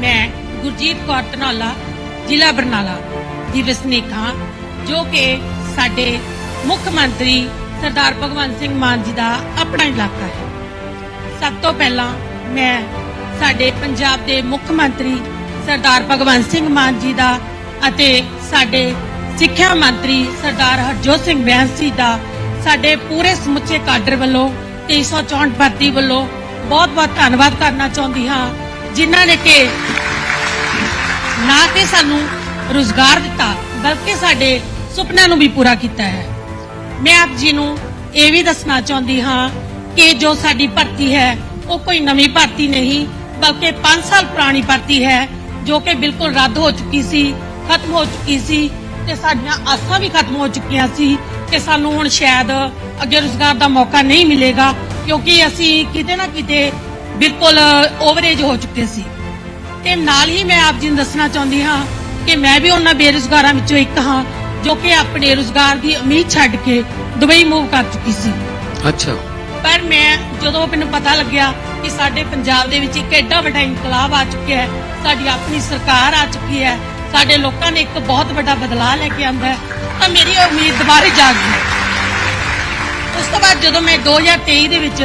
ਮੈਂ ਗੁਰਜੀਤ ਕੌਰ ਧਨੌਲਾ, ਜ਼ਿਲ੍ਹਾ ਬਰਨਾਲਾ ਦੀ ਵਸਨੀਕ ਹਾਂ, ਜੋ ਕਿ ਸਾਡੇ ਮੁੱਖ ਮੰਤਰੀ ਸਰਦਾਰ ਭਗਵੰਤ ਸਿੰਘ ਮਾਨ ਜੀ ਦਾ ਆਪਣਾ ਇਲਾਕਾ ਹੈ। ਸਭ ਤੋਂ ਪਹਿਲਾਂ ਮੈਂ ਸਾਡੇ ਪੰਜਾਬ ਦੇ ਮੁੱਖ ਮੰਤਰੀ ਸਰਦਾਰ ਭਗਵੰਤ ਸਿੰਘ ਮਾਨ ਜੀ ਦਾ ਅਤੇ ਸਾਡੇ ਸਿੱਖਿਆ ਮੰਤਰੀ ਸਰਦਾਰ ਹਰਜੋਤ ਸਿੰਘ ਬੈਂਸ ਜੀ ਦਾ, ਸਾਡੇ ਪੂਰੇ ਸਮੁੱਚੇ ਕਾਡਰ ਵੱਲੋਂ 364 ਭਰਤੀ ਵੱਲੋਂ ਬਹੁਤ-ਬਹੁਤ ਧੰਨਵਾਦ ਕਰਨਾ ਚਾਹੁੰਦੀ ਹਾਂ ਜਿਨ੍ਹਾਂ ਨੇ ਕਿ ਨਾ ਕਿ ਸਾਨੂੰ ਰੁਜ਼ਗਾਰ ਦਿੱਤਾ, ਬਲਕਿ ਸਾਡੇ ਸੁਪਨਿਆਂ ਨੂੰ ਵੀ ਪੂਰਾ ਕੀਤਾ ਹੈ। ਮੈਂ ਆਪ ਜੀ ਨੂੰ ਇਹ ਵੀ ਦੱਸਣਾ ਚਾਹੁੰਦੀ ਹਾਂ ਕਿ ਜੋ ਸਾਡੀ ਭਰਤੀ ਹੈ, ਉਹ ਕੋਈ ਨਵੀਂ ਭਰਤੀ ਨਹੀਂ, ਬਲਕਿ 5 ਸਾਲ ਪੁਰਾਣੀ ਭਰਤੀ ਹੈ, ਜੋ ਕਿ ਬਿਲਕੁਲ ਰੱਦ ਹੋ ਚੁੱਕੀ ਸੀ, ਖਤਮ ਹੋ ਚੁੱਕੀ ਸੀ ਤੇ ਸਾਡੀਆਂ ਆਸਾਂ ਵੀ ਖਤਮ ਹੋ ਚੁੱਕੀਆਂ ਸੀ ਕਿ ਸਾਨੂੰ ਹੁਣ ਸ਼ਾਇਦ ਅੱਗੇ ਰੁਜ਼ਗਾਰ ਦਾ ਮੌਕਾ ਨਹੀਂ ਮਿਲੇਗਾ, ਕਿਉਂਕਿ ਅਸੀਂ ਕਿਤੇ ਨਾ ਕਿਤੇ ਬਿਲਕੁਲ ਓਵਰੇਜ ਹੋ ਚੁੱਕੇ ਸੀ। ਤੇ ਨਾਲ ਹੀ ਮੈਂ ਆਪ ਜੀ ਨੂੰ ਦੱਸਣਾ ਚਾਹੁੰਦੀ ਹਾਂ ਕਿ ਮੈਂ ਵੀ ਉਹਨਾਂ ਬੇਰੁਜ਼ਗਾਰਾਂ ਵਿੱਚੋਂ ਇੱਕ ਹਾਂ ਜੋ ਕਿ ਆਪਣੇ ਰੁਜ਼ਗਾਰ ਦੀ ਉਮੀਦ ਛੱਡ ਕੇ ਦੁਬਈ ਮੂਵ ਕਰ ਚੁੱਕੀ ਸੀ। ਅੱਛਾ। ਪਰ ਮੈਂ ਜਦੋਂ ਮੈਨੂੰ ਪਤਾ ਲੱਗਿਆ ਕਿ ਸਾਡੇ ਪੰਜਾਬ ਦੇ ਵਿੱਚ ਇੱਕ ਐਡਾ ਵੱਡਾ ਇਨਕਲਾਬ ਆ ਚੁੱਕਿਆ ਹੈ ਸਾਡੀ ਆਪਣੀ ਸਰਕਾਰ ਆ ਚੁੱਕੀ ਹੈ ਸਾਡੇ ਲੋਕਾਂ ਨੇ ਇੱਕ ਬਹੁਤ ਵੱਡਾ ਬਦਲਾਅ ਲੈ ਕੇ ਆਂਦਾ ਹੈ ਤਾਂ ਮੇਰੀ ਉਮੀਦ ਦੁਬਾਰੇ ਜਾਗ ਗਈ। ਉਸ ਤੋਂ ਬਾਅਦ ਜਦੋਂ ਮੈਂ 2023 ਦੇ ਵਿੱਚ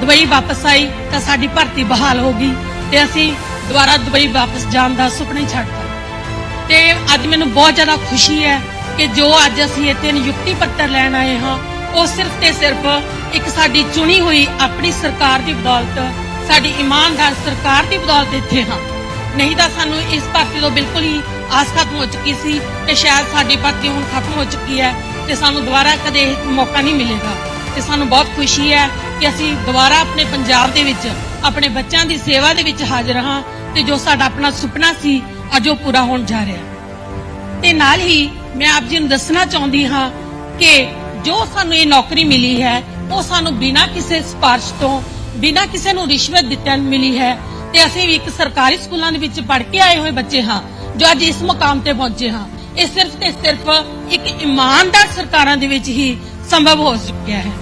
ਦੁਬਈ ਵਾਪਸ ਆਈ ਤਾਂ ਸਾਡੀ ਭਰਤੀ ਬਹਾਲ ਹੋ ਗਈ ਤੇ ਅਸੀਂ ਦੁਬਾਰਾ ਦੁਬਈ ਵਾਪਸ ਜਾਣ ਦਾ ਸੁਪਨਾ ਹੀ ਛੱਡਤਾ ਤੇ ਅੱਜ ਮੈਨੂੰ ਬਹੁਤ ਜ਼ਿਆਦਾ ਖੁਸ਼ੀ ਹੈ ਕਿ ਜੋ ਅੱਜ ਅਸੀਂ ਇੱਥੇ ਨਿਯੁਕਤੀ ਪੱਤਰ ਲੈਣ ਆਏ ਹਾਂ, ਉਹ ਸਿਰਫ ਤੇ ਸਿਰਫ ਇੱਕ ਸਾਡੀ ਚੁਣੀ ਹੋਈ ਆਪਣੀ ਸਰਕਾਰ ਦੀ ਬਦੌਲਤ, ਸਾਡੀ ਇਮਾਨਦਾਰ ਸਰਕਾਰ ਦੀ ਬਦੌਲਤ ਇੱਥੇ ਹਾਂ। ਨਹੀਂ ਤਾਂ ਸਾਨੂੰ ਇਸ ਭਰਤੀ ਤੋਂ ਬਿਲਕੁਲ ਹੀ ਆਸ ਖਤਮ ਹੋ ਚੁੱਕੀ ਸੀ ਕਿ ਸ਼ਾਇਦ ਸਾਡੀ ਭਰਤੀ ਹੁਣ ਖਤਮ ਹੋ ਚੁੱਕੀ ਹੈ ਤੇ ਸਾਨੂੰ ਦੁਬਾਰਾ ਕਦੇ ਮੌਕਾ ਨਹੀਂ ਮਿਲੇਗਾ। ਤੇ ਸਾਨੂੰ ਬਹੁਤ ਖੁਸ਼ੀ ਹੈ ਕਿ ਅਸੀਂ ਦੁਬਾਰਾ ਆਪਣੇ ਪੰਜਾਬ ਦੇ ਵਿੱਚ, ਆਪਣੇ ਬੱਚਿਆਂ ਦੀ ਸੇਵਾ ਦੇ ਵਿੱਚ ਹਾਜ਼ਰ ਹਾਂ ਤੇ ਜੋ ਸਾਡਾ ਆਪਣਾ ਸੁਪਨਾ ਸੀ, ਅੱਜ ਉਹ ਪੂਰਾ ਹੋਣ ਜਾ ਰਿਹਾ। ਤੇ ਨਾਲ ਹੀ ਮੈਂ ਆਪ ਜੀ ਨੂੰ ਦੱਸਣਾ ਚਾਹੁੰਦੀ ਹਾਂ ਕਿ ਜੋ ਸਾਨੂੰ ਇਹ ਨੌਕਰੀ ਮਿਲੀ ਹੈ, ਉਹ ਸਾਨੂੰ ਬਿਨਾਂ ਕਿਸੇ ਸਿਫਾਰਿਸ਼ ਤੋਂ, ਬਿਨਾਂ ਕਿਸੇ ਨੂੰ ਰਿਸ਼ਵਤ ਦਿੱਤਿਆਂ ਮਿਲੀ ਹੈ ਤੇ ਅਸੀਂ ਵੀ ਇੱਕ ਸਰਕਾਰੀ ਸਕੂਲਾਂ ਦੇ ਵਿੱਚ ਪੜ੍ਹ ਕੇ ਆਏ ਹੋਏ ਬੱਚੇ ਹਾਂ, ਜੋ ਅੱਜ ਇਸ ਮੁਕਾਮ ਤੇ ਪਹੁੰਚੇ ਹਾਂ। ਇਹ ਸਿਰਫ ਤੇ ਸਿਰਫ ਇੱਕ ਇਮਾਨਦਾਰ ਸਰਕਾਰਾਂ ਦੇ ਵਿੱਚ ਹੀ ਸੰਭਵ ਹੋ ਚੁੱਕਿਆ ਹੈ।